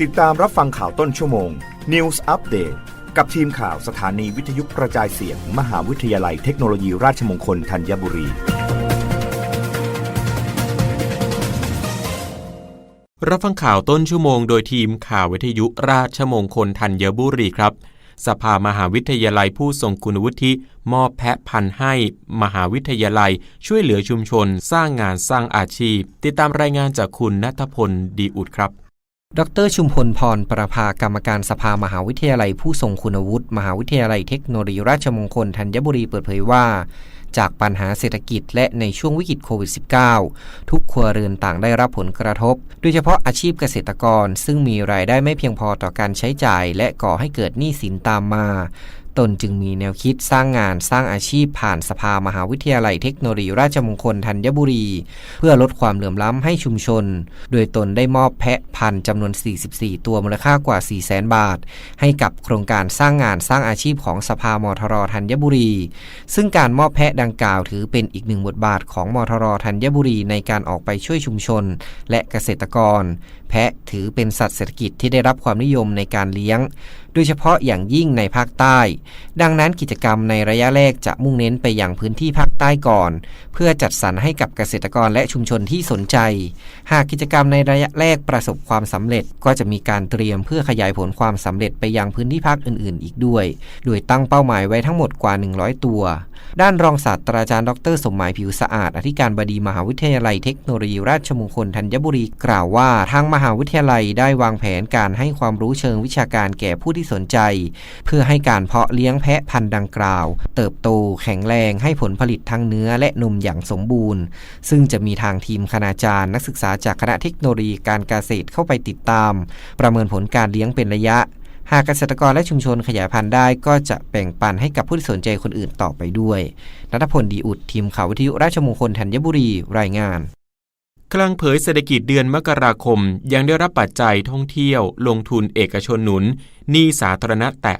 ติดตามรับฟังข่าวต้นชั่วโมง News Update กับทีมข่าวสถานีวิทยุกระจายเสียง มหาวิทยาลัยเทคโนโลยีราชมงคลธัญบุรี รับฟังข่าวต้นชั่วโมงโดยทีมข่าววิทยุราชมงคลธัญบุรีครับ สภามหาวิทยาลัยผู้ทรงคุณวุฒิ มอบแพะพันธุ์ให้ มหาวิทยาลัย ช่วยเหลือชุมชน สร้างงานสร้างอาชีพ ติดตามรายงานจากคุณนัทพลดีอุดครับ ดรชุมพลพรประภากรรมการสภามหาวิทยาลัยผู้ทรงคุณวุฒิมหาวิทยาลัยเทคโนโลยีราชมงคลธัญบุรีเปิดเผยว่า จากปัญหาเศรษฐกิจและในช่วงวิกฤตโควิด -19 ทุกครัวเรือนต่างได้รับผลกระทบ โดยเฉพาะอาชีพเกษตรกรซึ่งมีรายได้ไม่เพียงพอต่อการใช้จ่าย และก่อให้เกิดหนี้สินตามมา ตนจึงมีแนวคิดสร้างงานสร้างอาชีพผ่านสภามหาวิทยาลัยเทคโนโลยีราชมงคลธัญบุรี เพื่อลดความเหลื่อมล้ำให้ชุมชน โดยตนได้มอบแพะพันธุ์จำนวน 44 ตัวมูลค่ากว่า 400,000บาท ให้กับโครงการสร้างงานสร้างอาชีพของสภามทรธัญบุรี ซึ่งการมอบแพะดังกล่าวถือเป็นอีกหนึ่งบทบาทของมทรธัญบุรีในการออกไปช่วยชุมชน และเกษตรกร แพะถือเป็นสัตว์เศรษฐกิจที่ได้รับความนิยมในการเลี้ยง โดยเฉพาะอย่างยิ่งในภาคใต้ดังนั้นกิจกรรมในระยะแรกจะมุ่งเน้นไปย่างพื้นที่ภาคใต้ก่อน เพื่อจัดสรรให้กับเกษตรกรและชุมชนที่สนใจ หากกิจกรรมในระยะแรกประสบความสำเร็จ ก็จะมีการเตรียมเพื่อขยายผลความสำเร็จไปยังพื้นที่ภาคอื่น ๆ อีกด้วย โดยตั้งเป้าหมายไว้ทั้งหมดกว่า 100 ตัว ด้านรองศาสตราจารย์ดร สมหมายผิวสะอาด อธิการบดีมหาวิทยาลัยเทคโนโลยีราชมงคลธัญบุรีกล่าวว่าทางมหาวิทยาลัยได้วางแผนการให้ความรู้เชิงวิชาการแก่ผู้ที่สนใจ เพื่อให้การเพาะเลี้ยงแพะพันธุ์ดังกล่าว เติบโตแข็งแรงให้ผลผลิตทั้งเนื้อและนมอย่างสมบูรณ์ ซึ่งจะมีทางทีมคณาจารย์นักศึกษาจากคณะเทคโนโลยีการเกษตรเข้าไปติดตาม ประเมินผลการเลี้ยงเป็นระยะ หากเกษตรกรและชุมชนขยายพันธุ์ได้ก็จะแบ่งปันให้กับผู้ที่สนใจคนอื่นต่อไปด้วยนัทพลดีอุดทีมข่าววิทยุราชมงคลธัญบุรีรายงาน คลังเผยเศรษฐกิจเดือนมกราคม ยังได้รับปัจจัยท่องเที่ยว ลงทุนเอกชนหนุนหนี้สาธารณะแตะ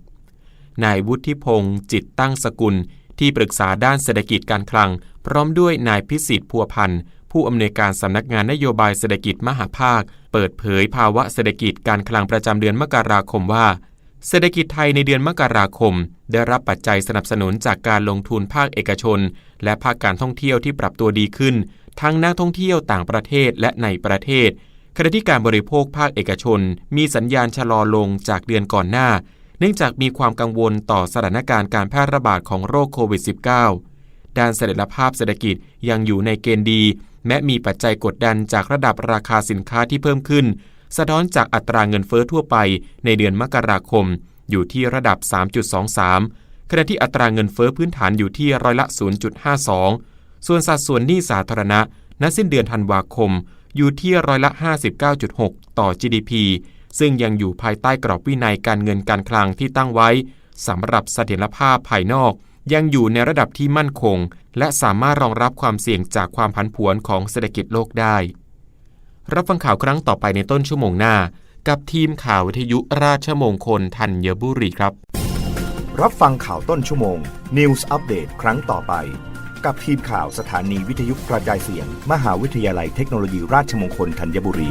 59.6 นายวุฒิพงศ์จิตตั้งสกุล ที่ปรึกษาด้านเศรษฐกิจการคลัง พร้อมด้วยนายพิสิทธิ์พัวพันธ์ผู้อำนวยการสำนักงานนโยบายเศรษฐกิจมหาภาค เปิดเผยภาวะเศรษฐกิจการคลังประจำเดือนมกราคมว่า เศรษฐกิจไทยในเดือนมกราคม ได้รับปัจจัยสนับสนุนจากการลงทุนภาคเอกชน และภาคการท่องเที่ยวที่ปรับตัวดีขึ้น ทั้งนักท่องเที่ยวต่างประเทศและในประเทศ ขณะที่การบริโภคภาคเอกชน มีสัญญาณชะลอลงจากเดือนก่อนหน้า เนื่องจากมีความกังวลต่อสถานการณ์การแพร่ระบาดของโรคโควิด -19 ด้านเสถียรภาพเศรษฐกิจยังอยู่ในเกณฑ์ดี แม้มีปัจจัยกดดันจากระดับราคาสินค้าที่เพิ่มขึ้น สะท้อนจากอัตราเงินเฟ้อทั่วไปในเดือนมกราคม อยู่ที่ระดับ 3.23 ขณะที่อัตราเงินเฟ้อพื้นฐานอยู่ที่ร้อยละ 0.52 ส่วนสัดส่วนหนี้สาธารณะ ณ สิ้นเดือนธันวาคม อยู่ที่ร้อยละ 59.6 ต่อ GDP ซึ่งยังอยู่ภายใต้กรอบวินัยการเงินการคลังที่ตั้งไว้สำหรับเสถียรภาพภายนอก ยังอยู่ในระดับที่มั่นคง และสามารถรองรับความเสี่ยงจากความผันผวนของเศรษฐกิจโลกได้ รับฟังข่าวครั้งต่อไปในต้นชั่วโมงหน้า กับทีมข่าววิทยุราชมงคลธัญบุรีครับ รับฟังข่าวต้นชั่วโมง News Update ครั้งต่อไป กับทีมข่าวสถานีวิทยุกระจายเสียง มหาวิทยาลัยเทคโนโลยีราชมงคลธัญบุรี